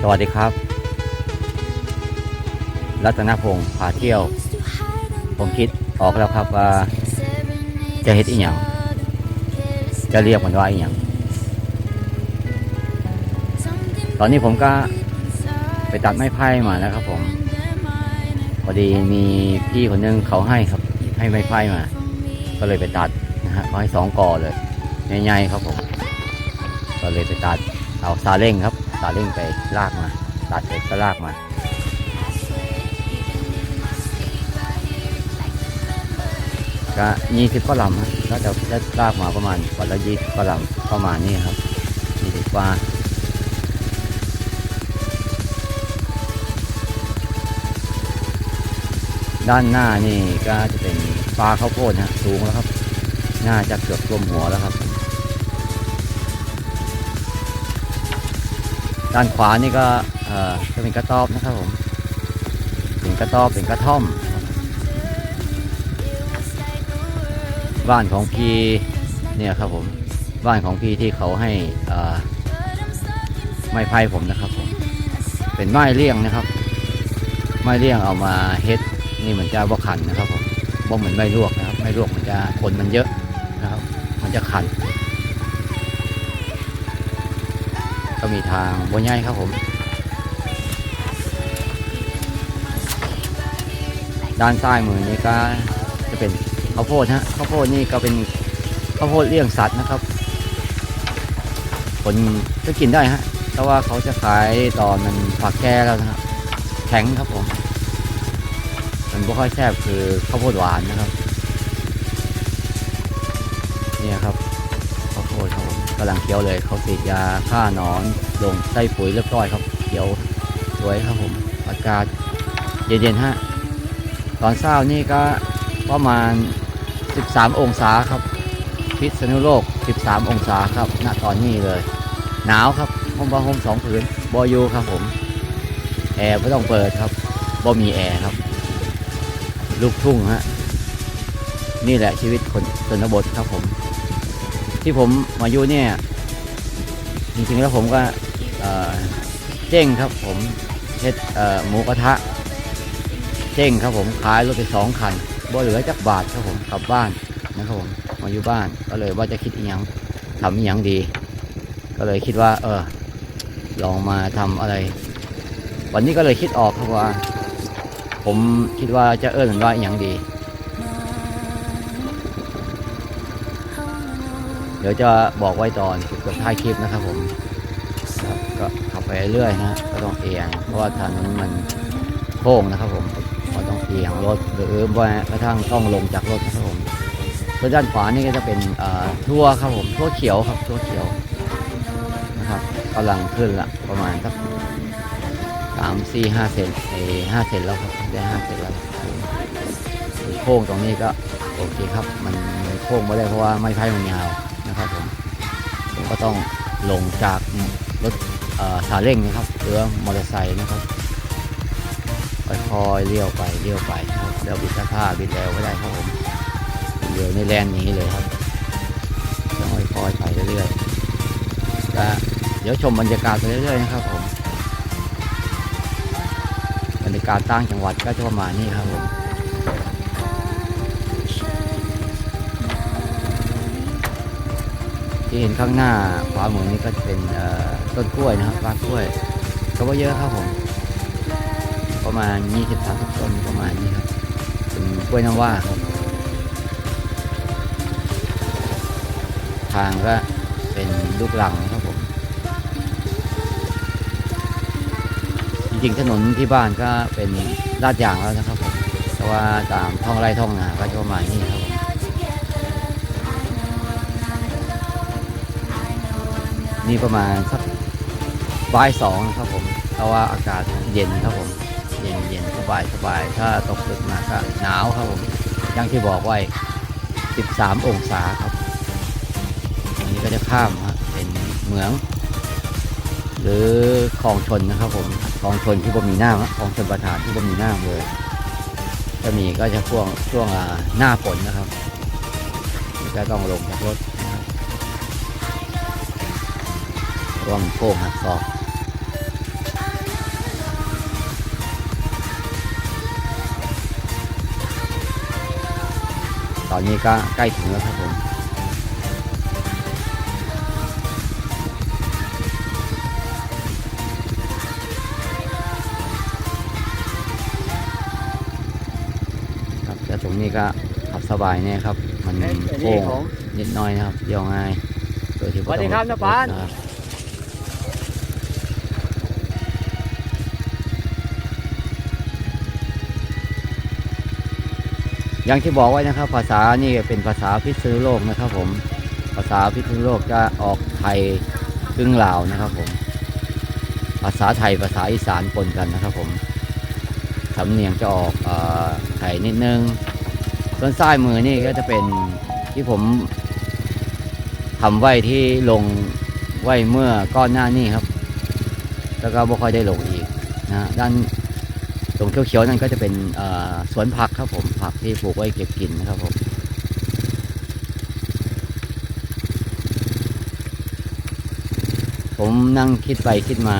สวัสดีครับ รัตนพงศ์พาเที่ยว ผมคิดออกแล้วครับว่าจะเฮ็ดอีหยังจะเรียกมันว่าอีหยังตอนนี้ผมก็ไปตัดไม้ไผ่มานะครับ ผมพอดีมีพี่คนนึงเขาให้ครับ ให้ไม้ไผ่มา ก็เลยไปตัดนะฮะเขาให้สองกอเลยใหญ่ๆครับผม ก็เลยไปตัดเอาซาเล้งครับ ซาเล้งไปลากมาตัดเสร็จก็ลากมาก็ยี่สิบก็ลำครับแล้วจะได้ลากมาประมาณวันละยี่สิบก็ลำประมาณนี้ครับยี่สิบกว่าด้านหน้านี่ก็จะเป็นปลาข้าวโพดนะสูงแล้วครับ น่าจะเกือบรวมหัวแล้วครับ ด้านขวานี่ก็เออจะเป็นกระต๊อบนะครับผมเป็นกระต๊อบเป็นกระท่อม บ้านของพี่เนี่ยครับผมบ้านของพี่ที่เขาให้ไม้ไผ่ผมนะครับผมเป็นไม้เลี้ยงนะครับ ไม้เลี้ยงเอามาเฮ็ดนี่เหมือนจะบ่ขันนะครับผมบ่เหมือนไม้ลวกนะครับไม้ลวกมันจะขนมันเยอะนะครับ มันจะขัน ก็มีทางบนใหญ่ครับผม ด้านซ้ายมือนี้ก็จะเป็นข้าวโพดฮะข้าวโพดนี่ก็เป็นข้าวโพดเลี้ยงสัตว์นะครับคนก็กินได้ฮะแต่ว่าเขาจะขายตอนมันฝักแก่แล้วนะครับแข็งครับผม มันไม่ค่อยแซ่บคือข้าวโพดหวานนะครับ เนี่ยครับ กำลังเคี้ยวเลยเขาฉีดยาฆ่าหนอนลงใส่ปุ๋ยเรียบร้อยครับเขียวสวยครับผมอากาศเย็นๆฮะตอนเช้านี่ก็ประมาณ 13 องศาครับ พิษณุโลก 13 องศาครับณตอนนี้เลย หนาวครับห้องบาห่มสองผืนบอยูครับผมแอร์ไม่ต้องเปิดครับบ่มีแอร์ครับ ลูกทุ่งฮะนี่แหละชีวิตคนชนบทครับผม ที่ผมมาอยู่เนี่ย จริงๆแล้วผมก็เจ้งครับผมเฮ็ดหมูกระทะ เจ้งครับผมขายรถไปสองคันบ่เหลือจักบาทครับผมกลับบ้านนะครับผมมาอยู่บ้านก็เลยว่าจะคิดอีหยังทำอีหยังดี ก็เลยคิดว่า เออ ลองมาทำอะไร วันนี้ก็เลยคิดออกครับว่า ผมคิดว่าจะเอิ้นมันว่าอีหยังดี ดี๋ยวจะบอกไว้ตอนจุดท้ายคลิปนะครับผมก็ขับไปเรื่อยนะก็ต้องเอียง เพราะว่าทางนู้นมันโค้งนะครับผมก็ต้องเอียงรถหรือว่ากระทั่งต้องลงจากรถนะครับผมส่วนด้านขวานี่ก็จะเป็นทั่วครับผมทั่วเขียวครับทั่วเขียวนะครับกำลังขึ้นละประมาณสักสามสี่ห้าเซนไอ้ห้าเซนแล้วครับได้ห้าเซนแล้วโค้งตรงนี้ก็โอเคครับ มันมันโค้งไม่ได้เพราะว่าไม้ไผ่มันยาว นะครับผมผมก็ต้องลงจากรถเอ่อซาเล้งนะครับหรือมอเตอร์ไซค์นะครับค่อยๆเลี้ยวไปเลี้ยวไปครับแล้วบิดผ้าบิดแล้วก็ได้ครับผมเดี๋ยวในแลนนี้เลยครับต้องค่อยๆไปเรื่อยๆและเดี๋ยวชมบรรยากาศไปเรื่อยๆนะครับผมบรรยากาศต่างจังหวัดก็จะประมาณนี้ครับผม ที่เห็นข้างหน้าขวามือนี้ก็จะเป็นต้นกล้วยนะครับรากกล้วย ก็ว่าเยอะครับผม ประมาณ 20-30 ต้นประมาณนี้ครับเป็นกล้วยน้ำว้าครับทางก็เป็นลูกหลังครับผม จริงๆถนนที่บ้านก็เป็นลาดยางแล้วนะครับผม แต่ว่าตามท้องไร่ท้องนาก็จะประมาณนี้ครับผม นี่ประมาณสักบ่ายสองนะครับผมเพราะว่าอากาศเย็นครับผม เย็นเย็นสบายสบาย ถ้าตกดึกมาก็หนาวครับผมอย่างที่บอกไว้ 13 องศาครับอันนี้ก็จะข้ามฮะเป็นเหมือง หรือคลองชนนะครับผมคลองชนที่บ่มีน้ำคลองชนประทานที่บ่มีน้ำเลยถ้ามีก็จะช่วงช่วงหน้าฝนนะครับก็ต้องลงจากรถ ร่องโค้งหกศอกตอนนี้ก็ใกล้ถึงแล้วครับผมครับจะตรงนี้ก็ขับสบายเนี่ยครับ มันโค้งนิดน้อยนะครับย่ยวง่ายโดยที่ไม่สวัสรับน้าปาน อย่างที่บอกไว้นะครับ ภาษานี่เป็นภาษาพิษณุโลกนะครับ ผมภาษาพิษณุโลกจะออกไทยครึ่งลาวนะครับผม ภาษาไทยภาษาอีสานปนกันนะครับผมสำเนียงจะออกอไทยนิดนึงส่วนซ้ายมือนี่ก็จะเป็นที่ผมทำไว้ที่ลงไว้เมื่อก้อนหน้านี้ครับ แล้วก็บ่ค่อยได้ลงอีกนะด้าน ตรงเขียวๆนั่นก็จะเป็นสวนผักครับผมผักที่ปลูกไว้เก็บกินนะครับผมผมนั่งคิดไปคิดมา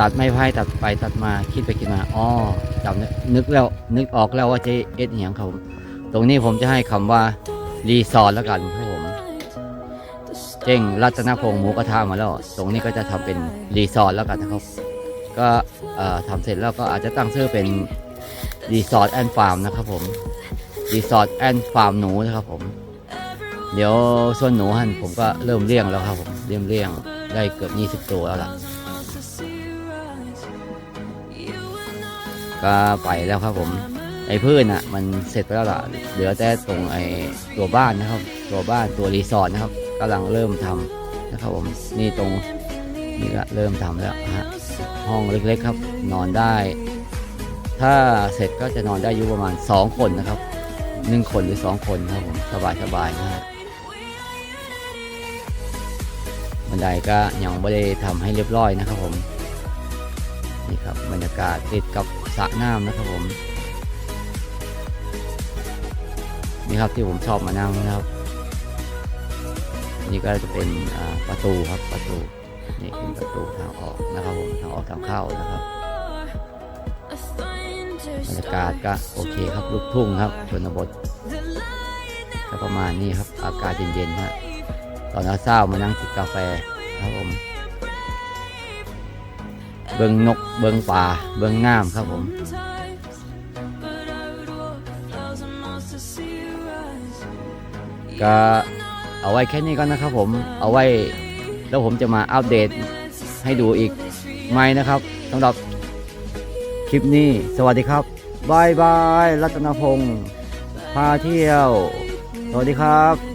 ตัดไม้ไผ่ตัดไปตัดมาคิดไปคิดมาอ๋อจำนึกนึกแล้วนึกออกแล้วว่าจะเอ็ดอหย่างครับผมตรงนี้ผมจะให้คำว่ารีสอร์ทแล้วกันครับผมเจ้งรัตนพงศ์หมูกระทะมาแล้ว ตรงนี้ก็จะทำเป็นรีสอร์ทแล้วกันนะครับ ก็ทำเสร็จแล้วก็อาจจะตั้งชื่อเป็นรีสอร์ทแอนด์ฟาร์มนะครับผมรีสอร์ทแอนด์ฟาร์มหนูนะครับผม เดี๋ยวส่วนหนูหันผมก็เริ่มเลี้ยงแล้วครับผมเริ่มเลี้ยงได้เกือบ20 ตัวแล้วล่ะก็ไปแล้วครับผมไอ้พืชน่ะ มันเสร็จไปแล้วล่ะเหลือแต่ตรงไอ้ตัวบ้านนะครับ ตัวบ้านตัวรีสอร์ทนะครับกำลังเริ่มทำนะครับผมนี่ตรง นี่ก็เริ่มทำแล้วฮะห้องเล็กๆครับ นอนได้ ถ้าเสร็จก็จะนอนได้อยู่ประมาณ 2 คนนะครับหนึ่งคนหรือ 2 คนครับผมสบายๆนะฮะบันไดก็ยังไม่ได้ทำให้เรียบร้อยนะครับผมนี่ครับบรรยากาศติดกับสระน้ำนะครับผมนี่ครับที่ผมชอบมานั่งนะครับ นี่ก็จะเป็นประตูครับประตู นี่เป็นประตูทางออกนะครับผมทางออกทางเข้านะครับบรรยากาศก็โอเคครับลูกทุ่งครับชนบทก็ประมาณนี้ครับอากาศเย็นๆฮะตอนเช้ามานั่งจิบกาแฟครับผมเบิงนกเบิงป่าเบิงน้ำครับผมก็เอาไว้แค่นี้ก่อนนะครับผมเอาไว้ แล้วผมจะมาอัปเดตให้ดูอีกไหมนะครับสำหรับคลิปนี้ สวัสดีครับบายบายรัตนพงศ์พาเที่ยว สวัสดีครับ